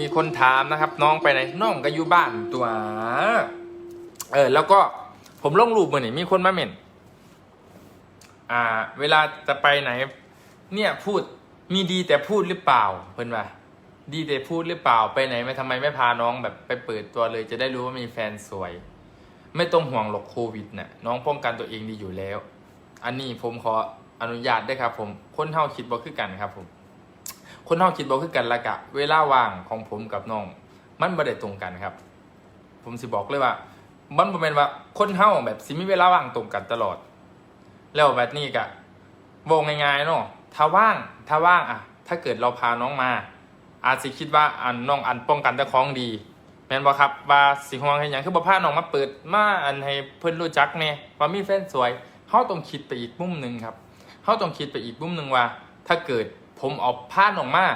มีคนถามนะครับ น้องไปไหนน้องก็อยู่บ้านตัวเออ แล้วก็ผมลงรูปมือนี่มีคนมาเม่นอ่า เวลาจะไปไหน เนี่ยพูดมีดีแต่พูดหรือเปล่าเพื่อนว่าดีแต่พูดหรือเปล่าไปไหนไม่ทำไมไม่พาน้องแบบไปเปิดตัวเลย จะได้รู้ว่ามีแฟนสวย ไม่ต้องห่วงหรอกโควิดน่ะน้องป้องกันตัวเองดีอยู่แล้ว อันนี้ผมขออนุญาตได้ครับ ผมคนเท่าคิดบ่คือกันครับผม คนเท่าคิดบ่คือกันละกะ เวลาว่างของผมกับน้อง มันบ่ได้ตรงกันครับ ผมสิบอกเลยว่า มันบ่แม่นว่าคนเฮาแบบสิมีเวลาว่างตรงกันตลอด แล้วแบบนี้กะบอกง่ายๆเนาะถ้าว่างถ้าว่างอะถ้าเกิดเราพาน้องมา อาจสิคิดว่าอันน้องอันป้องกันแต่ของดี แม่นบ่ครับว่าสิห่วงให้หยังคือบ่พาน้องมาเปิดมาอันให้เพิ่นรู้จักแน่ว่ามีแฟนสวยเฮาต้องคิดไปอีกมุมหนึ่งครับเฮาต้องคิดไปอีกมุมหนึ่งว่า ถ้าเกิด ผมเอาพาน้องมา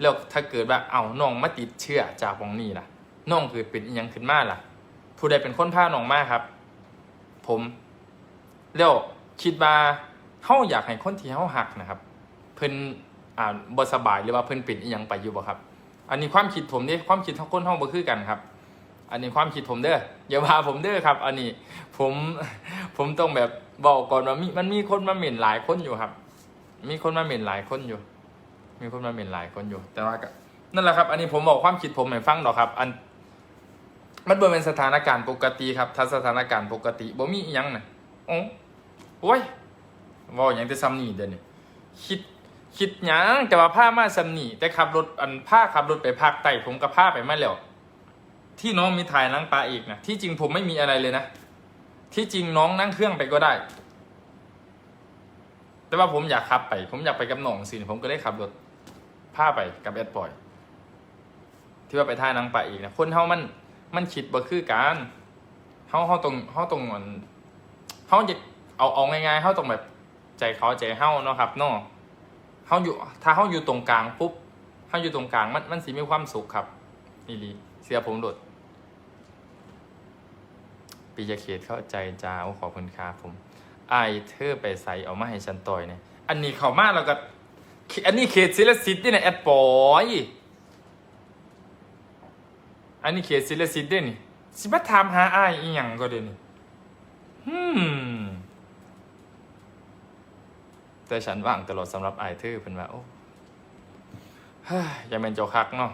แล้วถ้าเกิดว่าเอาน้องมาติดเชื้อจากวงนี้ล่ะน้องเกิดเป็นอีหยังขึ้นมาล่ะ ผู้ใดเป็นคนพาน้องมาครับ ผมแล้วคิดว่าเฮาอยากให้คนที่เฮาหักนะครับ เพิ่นอ่าบ่สบายหรือว่าเพิ่นเป็นอีหยังไปอยู่บ่ครับ อันนี้ความคิดผมเด้ความคิดของคนเฮาบ่คือกันครับ อันนี้ความคิดผมเด้ออย่าว่าผมเด้อครับ อันนี้ผมผมต้องแบบบอกก่อนว่ามีมันมีคนมาเหม็นหลายคนอยู่ครับ มีคนมาเหม็นหลายคนอยู่ มีคนมาเหม็นหลายคนอยู่ แต่ว่าก็นั่นแหละครับ อันนี้ผมบอกความคิดผมให้ฟังดอกครับ อัน มันเป็นสถานการณ์ปกติครับ ถ้าสถานการณ์ปกติบ่มีอิหยังน่ะโอ้โอ้ยว่าหยังแต่ซ้ำนี่เดี๋ยวนี้คิดคิดหยังแต่ว่าผ้ามาสำนีแต่ขับรถอันผ้าขับรถไปภาคใต้ผมกับผ้าไปมาแล้วที่น้องมีถ่ายนั่งปลาอีกนะที่จริงผมไม่มีอะไรเลยนะ ที่จริงน้องนั่งเครื่องไปก็ได้ แต่ว่าผมอยากขับไป ผมอยากไปกับน้องสิผมก็ได้ขับรถ ผ้าไปกับแอดปอยที่ว่าไปท่านั่งปอีกนะคนเฮามันมันคิดบ่คือกันเฮาเฮาตรงเฮาตรงเหมือนเฮาจะเอาเอาง่ายๆเฮาตรงแบบใจเขาใจเฮาเนาะครับเนาะเขาอยู่ถ้าเขาอยู่ตรงกลางปุ๊บเขาอยู่ตรงกลางมันมันสีมีความสุขครับนี่ลีเสียผมโดดปีจะเขตเข้าใจจ้าขอบคุณครับผมไอเธอไปใส่เอามาให้ฉันต่อยเนี่ยอันนี้เขามาแล้วก็ อันนี้เขตศิลสิทธิ์นี่นะแอดปอยอันนี้เขตศิลสิทธิ์ด้วยนี่สิมาถามหาไอายอีหยังก็เดี๋ยวนี้ฮึมแต่ฉันว่างตลอดสำหรับไอายเธอเป็นว่าโอ้ฮ้ยอย่าเป็นโจคักเนาะ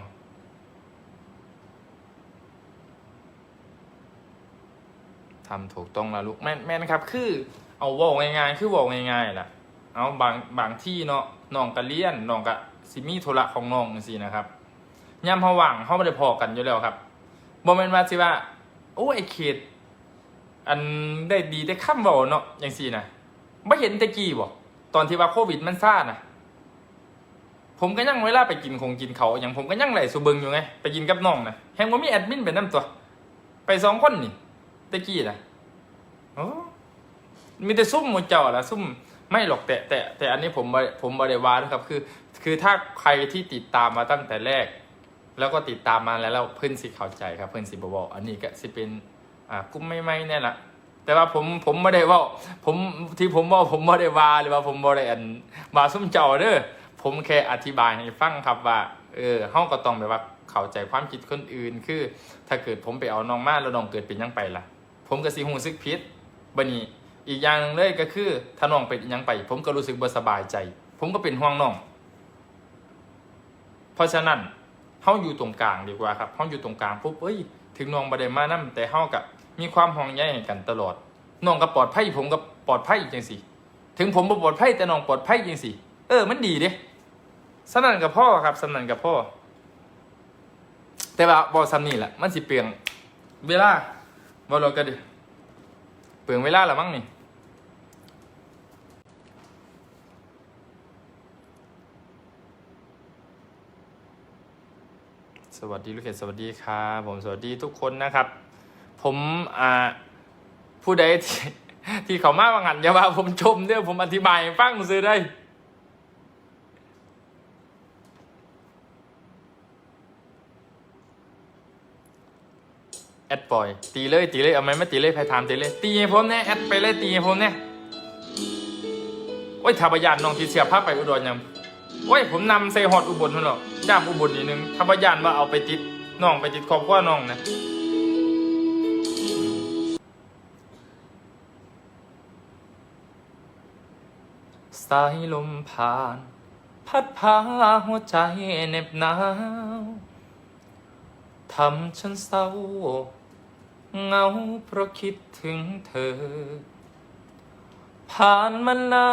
ทำถูกต้องแล้วลูกแม่นแม่นครับ คือ เอาเว่าง่ายๆ คือเว่าง่ายๆล่ะ เอาบางบางที่เนาะ น้องกะเลี้ยนน้องกะซิมีธุระของน้องสินะครับย่ำเขาว่างเขาไม่ได้พอกันอยู่แล้วครับบ่แม่นว่าสิว่าโอ้ไอเขตอันได้ดีได้ข้ามเบาเนาะอย่างสี่นะไม่เห็นตะกี้บ่ตอนที่ว่าโควิดมันซ่านะผมก็ยังเวลาไปกินคงกินเขาอย่างผมก็ยังไหลสูบิงอยู่ไงไปกินกับน้องนะแฮงว่ามีแอดมินเป็นน้ำตัว ไปสองคนนี่ตะกี้นะโอ้มีแต่ซุ่มหมดเจ้าละซุ่ม ไม่หรอกแต่แต่แต่อันนี้ผมผมบริวารนะครับคือ คือถ้าใครที่ติดตามมาตั้งแต่แรก แล้วก็ติดตามมาแล้วแล้วเพื่อนสิเข้าใจครับ เพื่อนสิบบอกอันนี้ก็สิเป็นอ่ากุ้มไม่ไม่เนี่ยแหละแต่ว่าผมผมไม่ได้ว่าผมที่ผมว่าผมไม่ได้ว่าหรือว่าผมไม่ได้อันว่าซุ่มเจ้าเด้อผมแค่อธิบายให้ฟังครับว่าเออเฮาก็ต้องแบบว่าเข้าใจความคิดคนอื่น คือ ถ้าเกิดผมไปเอาน้องมาแล้วน้องเกิดเป็นยังไปล่ะ ผมก็สิหูซึกพิษบันี้ อีกอย่างหนึงเลยก็คือถ้าน้องเป็นยังไป ผมก็รู้สึกบ่สบายใจ ผมก็เป็นห่วงน้อง เพราะฉะนั้นเฮาอยู่ตรงกลางดีกว่าครับเฮาอยู่ตรงกลางปุ๊บเอ้ย ถึงน้องบ่ได้มานํแต่เฮากับมีความห่วงใยให้กันตลอดน้องก็ปลอดภัย ผมก็ปลอดภัยจังสิถึงผมบ่ปลอดภัยแต่น้องปลอดภัยจังสิเออ มันดีเด้สนั่นกับพ่อครับสนั่นกับพ่อ แต่ว่าบ่ซ้ำนี่แหละมันสิเปลืองเวลาบ่รอกันดิเปลืองเวลาละมั้งนี่ สวัสดีลูกเขตสวัสดีครับผมสวัสดีทุกคนนะครับ ผมอ่าผู้ใดที่ที่เขามาว่างันอย่าว่าผมชมเด้อผมอธิบายฟังซื้อได้แอดปล่อย ตีเลยตีเลยเอาไหมไม่ตีเลยใครถามตีเลยตีให้ผมแน่แอดไปเลยตีให้ผมแน่โอ้ยทาบยานน้องที่เสียภาพไปอุดรยัง โอ้ยผมนำเซฮอดอุบลพุ่นหรอกย่ามอุบลนิดนึงถ้าว่าย่านว่าเอาไปติดน้องไปติดครอบครัวน้องนะสายลมผ่าน พัดพาหัวใจเหน็บหนาวทำฉันเศร้าเงาเพราะคิดถึงเธอ ผ่านมานา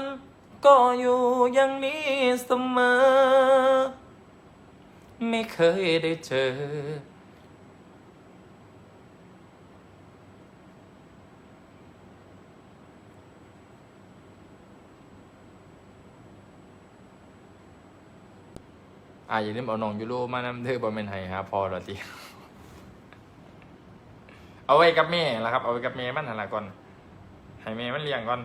น ก็อยู่อย่างนี้เสมอ ไม่เคยได้เจอ อ่าอย่าลืมเอาน้องยูโรมานำเธอบอมเมนไฮครับพอแล้วทีเอาไว้กับแม่ละครับ เอาไว้กับแม่มันหันละก่อนให้แม่มันเลี้ยงก่อน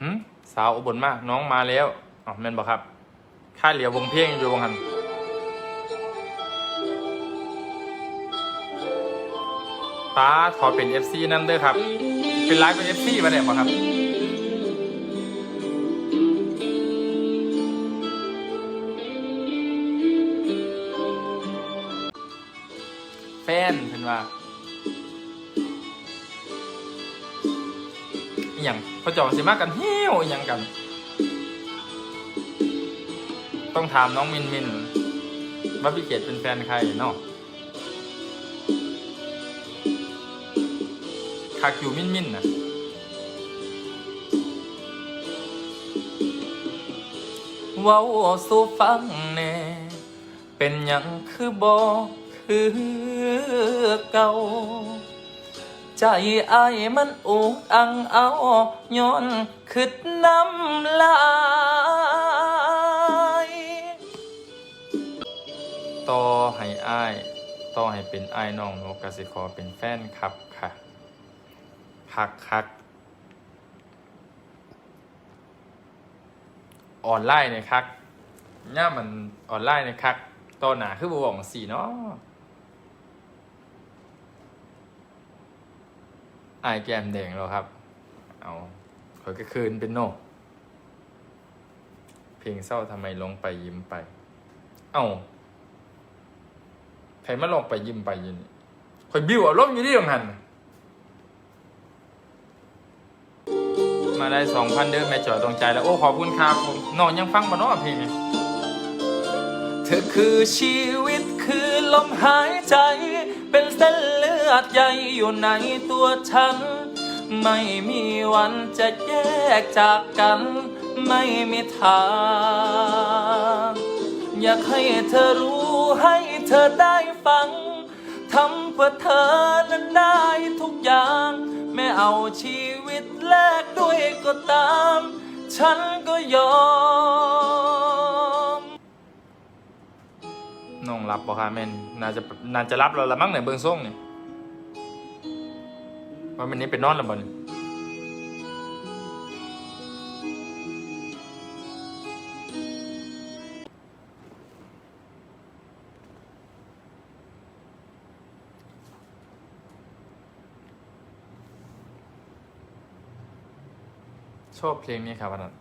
หืมสาวอุบลมากน้องมาแล้วอ๋อแม่นบอกครับ ค่าเหลียววงเพ่งอยู่วงหันป้าขอเป็นเอฟซีนั่นเด้อครับ เป็นไลฟ์เป็นเอฟซีมาเนี่ยบอกครับ หย่างพอเจอสิมากันเฮี้ยวอหย่างกัน ต้องถามน้องมินมินว่าพี่เกดเป็นแฟนใครเนาะคักอยู่มินมินนะว้าสู่ฟังแน่เป็นหยังคือบอกคือเก่า ใจไอ้มันอุกอังเอาย้อนคิดน้ำลายต่อให้อ้ายต่อให้เป็นอ้ายน้องโนกสิขอเป็นแฟนครับค่ะคักคักออนไลน์นี่ยคักย่ามันออนไลน์นี่ยคักต่อหนาคือบวงสีเนาะ อายแก้มแดงแล้วครับ เอาขอยก็คืนเป็นโนเพลงเศร้าทำไมลงไปยิ้มไป เอาใครมาลงไปยิ้มไปยินคอยบิ้วอารมณ์อยู่ที่ตรงหันมาได้สองพันเดิมแม่จอยตรงใจแล้ว โอ้ ขอบคุณครับผมนองยังฟังมาเนาะเพลงนี้เธอคือชีวิตคือลมหายใจ อดใหญ่อยู่ในตัวฉัน ไม่มีวันจะแยกจากกัน ไม่มีทาง อยากให้เธอรู้ให้เธอได้ฟังทำเพื่อเธอนั้นได้ทุกอย่างแม้เอาชีวิตแลกด้วยก็ตาม ฉันก็ยอมน้องรับบ่ค่ะแม่นน่าจะน่าจะรับเราละมั้งเนี่ยเบิ่งส่งเนี่ย ว่ามันนี้เป็นนอนล้วบ่นชอบเพลงนี้ครับวันนั้น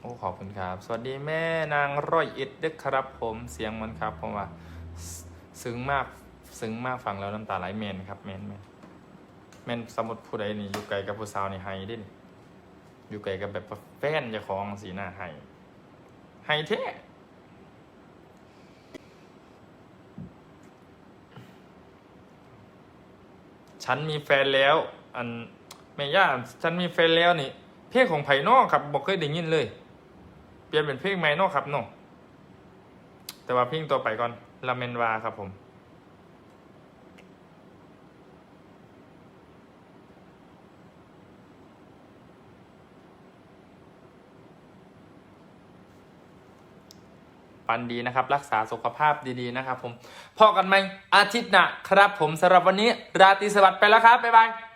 โอ้ขอบคุณครับ สวัสดีแม่นางร้อยเอ็ดด้อครับผมเสียงมันครับผมว่า ซึ้งมากซึ้งมากฟังแล้วน้ำตาไหลเมนครับเมนเมน มนสมมติผู้ใดนี่อยู่ไกลกับผู้สาวนี่ไฮเดินอยู่ไกลกับแบบแฟนเจะของสีหน้าไฮไฮเท่ฉันมีแฟนแล้ว อันแม่ย่าฉันมีแฟนแล้วนี่ เพลงของไผ่นอกครับบอกเคยได้ยินเลย เปลี่ยนเป็นเพลงใหม่นอกครับเนอกแต่ว่าเพลงต่อไปก่อนลาเมนวาครับผม ปันดีนะครับ รักษาสุขภาพดีๆนะครับผมพอกันไหมอาทิตย์หน้าครับผมสำหรับวันนี้ราตรีสวัสดิ์ไปแล้วครับบ๊ายบาย